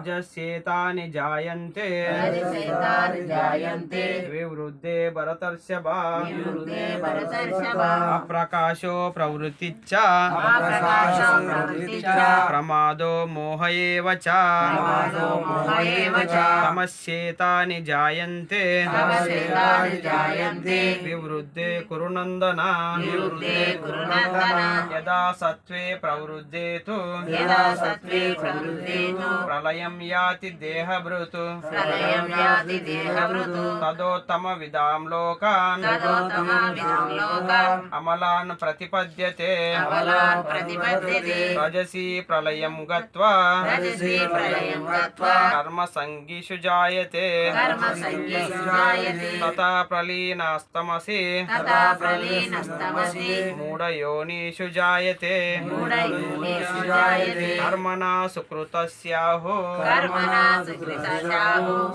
रजस्येतानि जायन्ते। जायन्ते। विवृद्धे भरतर्षभ। अप्रकाशो प्रवृत्तिश्च। प्रमादो मोह एव च। तमस्येतानि जायन्ते। विवृद्धे कुरु नन्दन विवृद्धे कुरु नन्दन यदा सत्त्वे प्रवृद्धे तु ప్రళయం యాతి దేహభృతు. ప్రళయం యాతి దేహభృతు. తదోత్తమ విదాం లోకాన్. తదోత్తమ విదాం లోకాన్. అమలాన్ ప్రతిపద్యతే. అమలాన్ ప్రతిపద్యతే. రజసి ప్రళయం గత్వా. కర్మ సంగిషు జాయతే. తథా ప్రలీనాస్తమసి. మూఢయోనిషు జాయతే. మూఢయోనిషు జాయతే.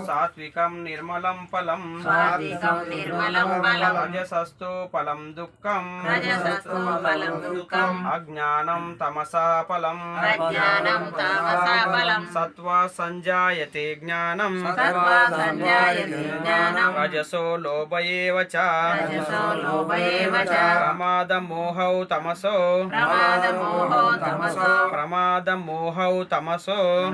సాత్వికం నిర్మలం ఫలం. సాత్వికం నిర్మలం ఫలం. రజసస్తు ఫలం దుఃఖం. రజసస్తు ఫలం దుఃఖం. అజ్ఞానం తమసా ఫలం. అజ్ఞానం తమసా ఫలం. సత్వ సంజాయతే జ్ఞానం. సత్వ సంజాయతే జ్ఞానం. రజసో లోభయేవ ప్రమాద మోహౌ తమసో. ప్రమాద మోహౌ తమసో.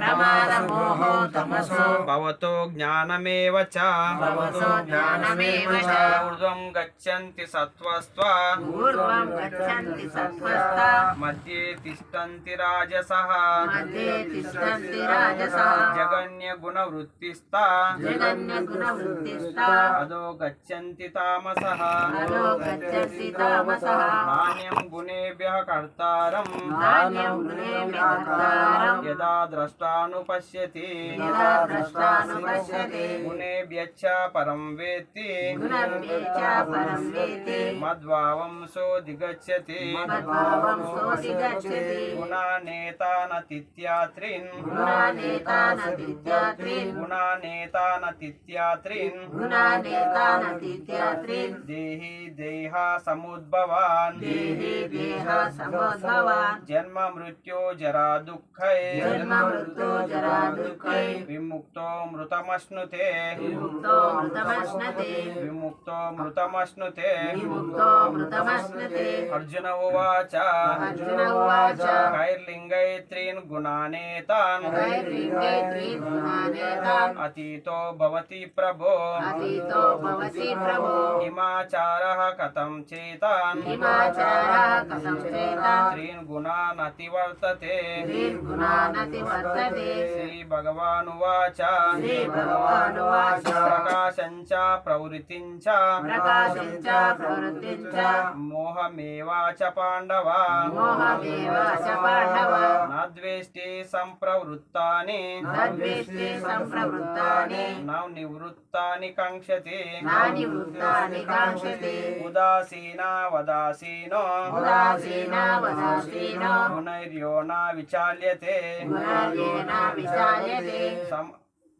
प्रमादमोहो तमसो भवतो ज्ञानमेव च भवतो ज्ञानमेव च ऊर्ध्वं गच्छन्ति सत्त्वस्त्वा पूर्वं गच्छन्ति सत्त्वस्ता मध्ये तिष्ठन्ति राजसः मध्ये तिष्ठन्ति राजसः जगन्यगुणवृत्तिस्ता जगन्यगुणवृत्तिस्ता अधो गच्छन्ति तामसः अधो गच्छन्ति तामसः नान्यं गुणेभ्यः कर्तारम् धान्यं गुणेभ्यः कर्तारम् यदा द्रष्टानुपश्यति द्रष्टानुपश्यति गुणेभ्यश्च परं वेत्ति। गुणव्येच परं वेति मद्भावं सोऽधिगच्छति। मद्भावं सोऽधिगच्छति। गुणानेतानतीत्यात्रीन् गुणानेतानतीत्यात्रीन् गुणानेतानतीत्यात्रीन् गुणानेतानतीत्यात्रीन् देहि देहा समुद्भवान्। समुद्भवान्। जन्म मृत्यो जरा दुःखै जन्म मृत्यो जरा दुःखै विमुक्तो मृतमश्नुते। विमुक्तो मृतमश्नते। विमुक्तो मृतमश्नुते। विमुक्तो मृतमश्नुते। अर्जुन उवाच। अर्जुन उवाच। कैर्लिङ्गै त्रीन् कैर्लिङ्गे अतीतो भवति प्रभो। अतीतो भवति प्रभो। हिमाचारः कथं चेतान्। हिमाचारः कथं चेतान्। त्रीन् శ్రీ భగవానువాచ శ్రీ భగవానువాచ ప్రకాశంచ ప్రవృతించ మోహమేవాచ పాండవ. మోహమేవాచ సంప్రవృత్తాని. నాద్వేష్టి కంక్షతి. నా వదాసీనో. ఉదాసీన నా విచాల్యతే. तद्वेष्टे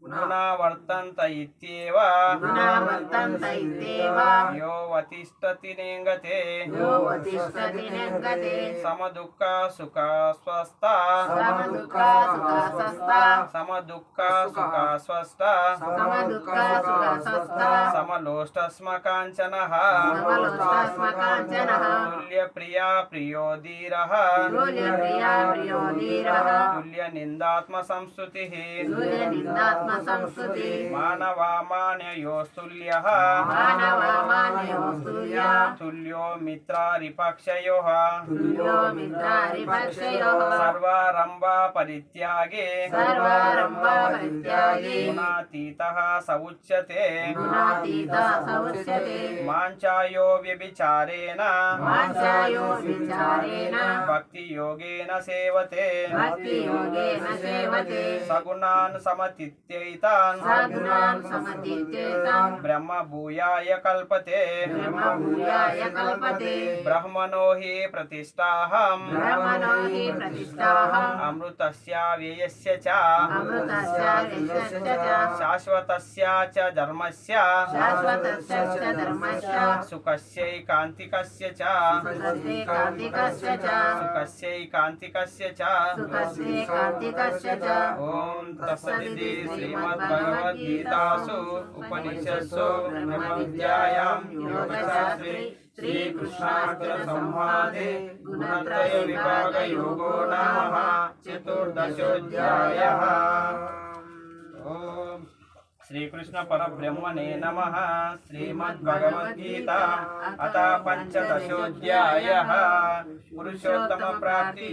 सम्प्रवृत्तानि न निवृत्तानि काङ्क्षति नानिवृत्तानि काङ्क्षते उदासीनावदासीनो उदासीनावदासीनो गुणैर्यो न विचाल्यते गुणार्येण विचार्यते सम- गुणा वर्तन्त इत्येव। गुणा वर्तन्त इत्येव योऽवतिष्ठति नेङ्गते। यो वतिष्ठति निङ्गते। समदुःख सुख स्वस्था समदुःखा सुखस्वस्था समदुःख सुख स्वस्था समदुःखा सुखस्वस्था समलोष्टस्म काञ्चनः समलोष्टास्मकाञ्चनः। तुल्यप्रिया प्रियो धीरः तुल्यप्रिया प्रियो धीरः तुल्यनिन्दात्मसंस्तुतिः। तुल्यनिन्दात्मसंस्तुतिः मानवामान्ययोस्तुल्यः मानवमान्योस्तुल्य। तुल्यो मित्रारिपक्षयोः। तुल्यो मित्रारिपक्षयोः। सर्वारम्भ परित्यागे। सर्वारम्भपरित्यागी गुणातीतः स उच्यते गुणातीतः स उच्यते माञ्चायो व्यभिचारेण। विचारेण भक्तियोगेन सेवते। भक्तियोगेन सेवते। सगुणान् समतीत्यैतान् समतीत्येतान् ब्रह्म भूयाय कल्पते। ब्रह्मभूयाय कल्पते। ब्रह्मणो हि प्रतिष्ठाहम्। ब्रह्मणो हि प्रतिष्ठाहम्। अमृतस्य व्ययस्य च। अमृतस्य यशस्य च। शाश्वतस्य च धर्मस्य। शाश्वतस्य च धर्मस्य। सुखस्यैकान्तिकस्य च। सुखस्यैकान्तिकस्य च। सुखस्यैकान्तिकस्य च। सुखस्यैकान्तिकस्य च। ॐ तत्सदिति श्रीमद्भगवद्गीतासु उपनिषत्सु ब्रह्मविद्यायां योगशास्त्रे श्रीकृष्णार्जुनसंवादे गुणत्रयविभागयोगो नाम चतुर्दशोऽध्यायः। ॐ श्रीकृष्ण परब्रह्मणे नमः। श्रीमद्भगवद्गीता अथ पञ्चदशोऽध्यायः। पुरुषोत्तमप्राप्ति